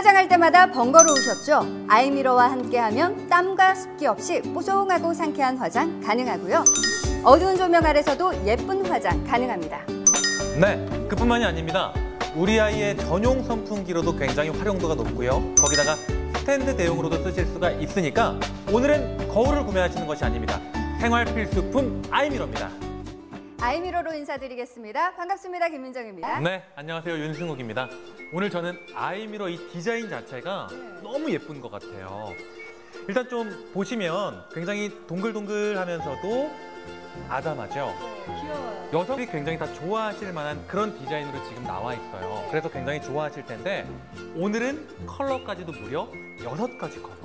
날마다 번거로우셨죠? 아이미러와 함께하면 땀과 습기 없이 뽀송하고 상쾌한 화장 가능하고요. 어두운 조명 아래서도 예쁜 화장 가능합니다. 네, 그뿐만이 아닙니다. 우리 아이의 전용 선풍기로도 굉장히 활용도가 높고요. 거기다가 스탠드 대용으로도 쓰실 수가 있으니까 오늘은 거울을 구매하시는 것이 아닙니다. 생활 필수품 아이미러입니다. 아이미러로 인사드리겠습니다. 반갑습니다. 김민정입니다. 네, 안녕하세요. 윤승욱입니다. 오늘 저는 아이미러 이 디자인 자체가 너무 예쁜 것 같아요. 일단 좀 보시면 굉장히 동글동글하면서도 아담하죠. 귀여워요. 여성이 굉장히 다 좋아하실 만한 그런 디자인으로 지금 나와 있어요. 그래서 굉장히 좋아하실 텐데 오늘은 컬러까지도 무려 여섯 가지 컬러.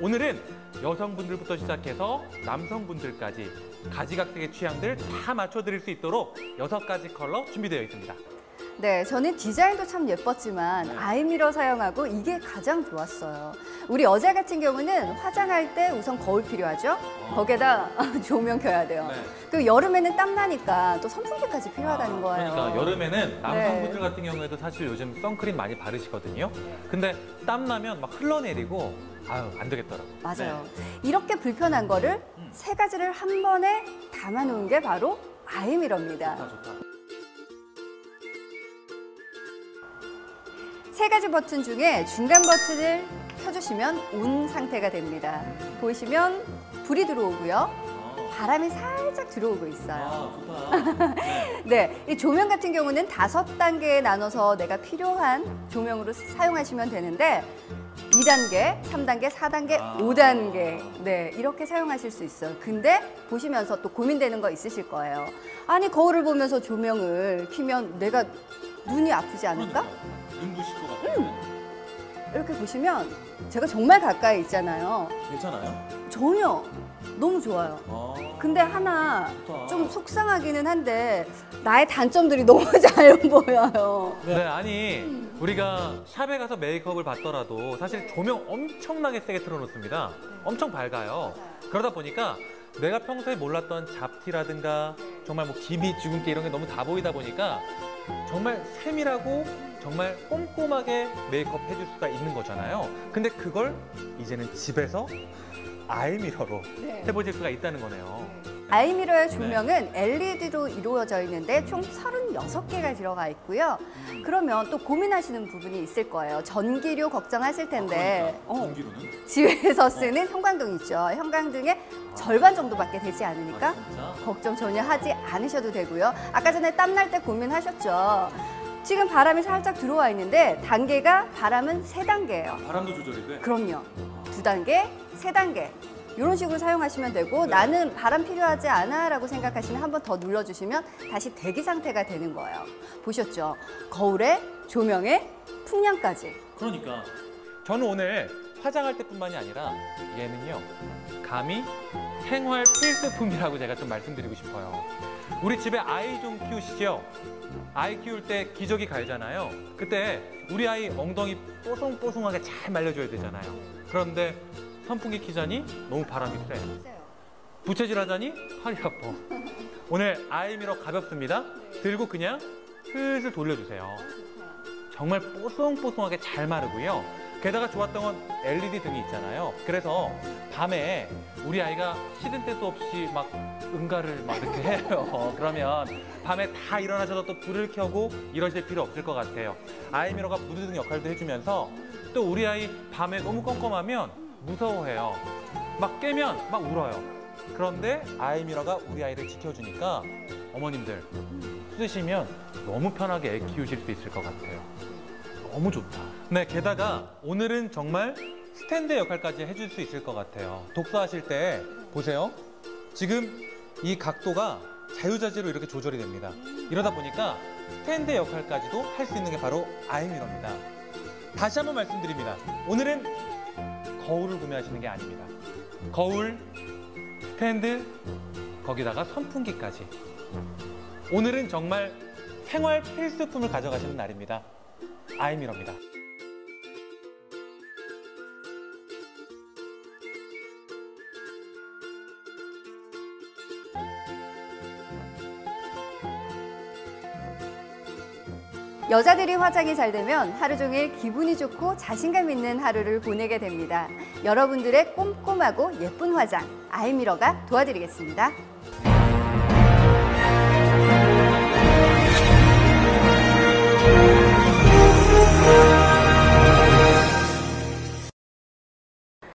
오늘은 여성분들부터 시작해서 남성분들까지 가지각색의 취향들 다 맞춰드릴 수 있도록 여섯 가지 컬러 준비되어 있습니다. 네, 저는 디자인도 참 예뻤지만 네. 아이미러 사용하고 이게 가장 좋았어요. 우리 여자 같은 경우는 화장할 때 우선 거울 필요하죠. 거기에다 조명 켜야 돼요. 네. 그 여름에는 땀 나니까 또 선풍기까지 필요하다는 거예요. 그러니까 여름에는 남성분들 네. 같은 경우에도 사실 요즘 선크림 많이 바르시거든요. 근데 땀 나면 막 흘러내리고 아유 안 되겠더라고. 맞아요. 네. 이렇게 불편한 거를 음. 세 가지를 한 번에 담아 놓은 게 바로 아이미러입니다. 좋다 좋다. 세 가지 버튼 중에 중간 버튼을 켜주시면 온 상태가 됩니다. 보시면 불이 들어오고요. 아, 바람이 살짝 들어오고 있어요. 아. 네. 네, 이 조명 같은 경우는 다섯 단계에 나눠서 내가 필요한 조명으로 사용하시면 되는데 2단계, 3단계, 4단계, 아. 5단계 네 이렇게 사용하실 수 있어요. 근데 보시면서 또 고민되는 거 있으실 거예요. 아니 거울을 보면서 조명을 켜면 내가 눈이 아프지 않을까? 눈부실 것 같아요. 이렇게 보시면 제가 정말 가까이 있잖아요. 괜찮아요? 전혀 너무 좋아요. 아, 근데 하나 좋다. 좀 속상하기는 한데 나의 단점들이 너무 잘 보여요. 네, 아니 우리가 샵에 가서 메이크업을 받더라도 사실 조명 엄청나게 세게 틀어놓습니다. 엄청 밝아요. 그러다 보니까 내가 평소에 몰랐던 잡티라든가 정말 뭐 기미, 주근깨 이런 게 너무 다 보이다 보니까 정말 세밀하고 정말 꼼꼼하게 메이크업 해줄 수가 있는 거잖아요. 근데 그걸 이제는 집에서 아이미러로 네. 해보실 수가 있다는 거네요. 아이미러의 조명은 LED로 이루어져 있는데 총 36개가 들어가 있고요. 그러면 또 고민하시는 부분이 있을 거예요. 전기료 걱정하실 텐데 어, 전기로는? 집에서 쓰는 형광등 있죠. 형광등의 절반 정도밖에 되지 않으니까 진짜? 걱정 전혀 하지 않으셔도 되고요. 아까 전에 땀날 때 고민하셨죠. 지금 바람이 살짝 들어와 있는데 단계가 바람은 세단계예요 바람도 조절이 돼? 그럼요. 두 단계, 세 단계. 이런 식으로 사용하시면 되고 네. 나는 바람 필요하지 않아 라고 생각하시면 한 번 더 눌러주시면 다시 대기 상태가 되는 거예요. 보셨죠? 거울에 조명에 풍량까지. 그러니까 저는 오늘 화장할 때뿐만이 아니라 얘는요 감히 생활 필수품이라고 제가 좀 말씀드리고 싶어요. 우리 집에 아이 좀 키우시죠? 아이 키울 때 기저귀 갈잖아요. 그때 우리 아이 엉덩이 뽀송뽀송하게 잘 말려줘야 되잖아요. 그런데 선풍기 키자니 너무 바람이 세. 부채질 하자니 팔이 아파. 오늘 아이 미러 가볍습니다. 들고 그냥 슬슬 돌려주세요. 정말 뽀송뽀송하게 잘 마르고요. 게다가 좋았던 건 LED 등이 있잖아요. 그래서 밤에 우리 아이가 시든 때도 없이 막 응가를 막 이렇게 해요. 그러면 밤에 다 일어나셔서 또 불을 켜고 이러실 필요 없을 것 같아요. 아이미러가 무드등 역할도 해주면서 또 우리 아이 밤에 너무 껌껌하면 무서워해요. 막 깨면 막 울어요. 그런데 아이미러가 우리 아이를 지켜주니까 어머님들 쓰시면 너무 편하게 애 키우실 수 있을 것 같아요. 너무 좋다. 네, 게다가 오늘은 정말 스탠드 역할까지 해줄 수 있을 것 같아요. 독서하실 때 보세요. 지금 이 각도가 자유자재로 이렇게 조절이 됩니다. 이러다 보니까 스탠드 역할까지도 할 수 있는 게 바로 아이미러입니다. 다시 한번 말씀드립니다. 오늘은 거울을 구매하시는 게 아닙니다. 거울, 스탠드, 거기다가 선풍기까지. 오늘은 정말 생활 필수품을 가져가시는 날입니다. 아이미러입니다. 여자들이 화장이 잘 되면 하루 종일 기분이 좋고 자신감 있는 하루를 보내게 됩니다. 여러분들의 꼼꼼하고 예쁜 화장, 아이미러가 도와드리겠습니다.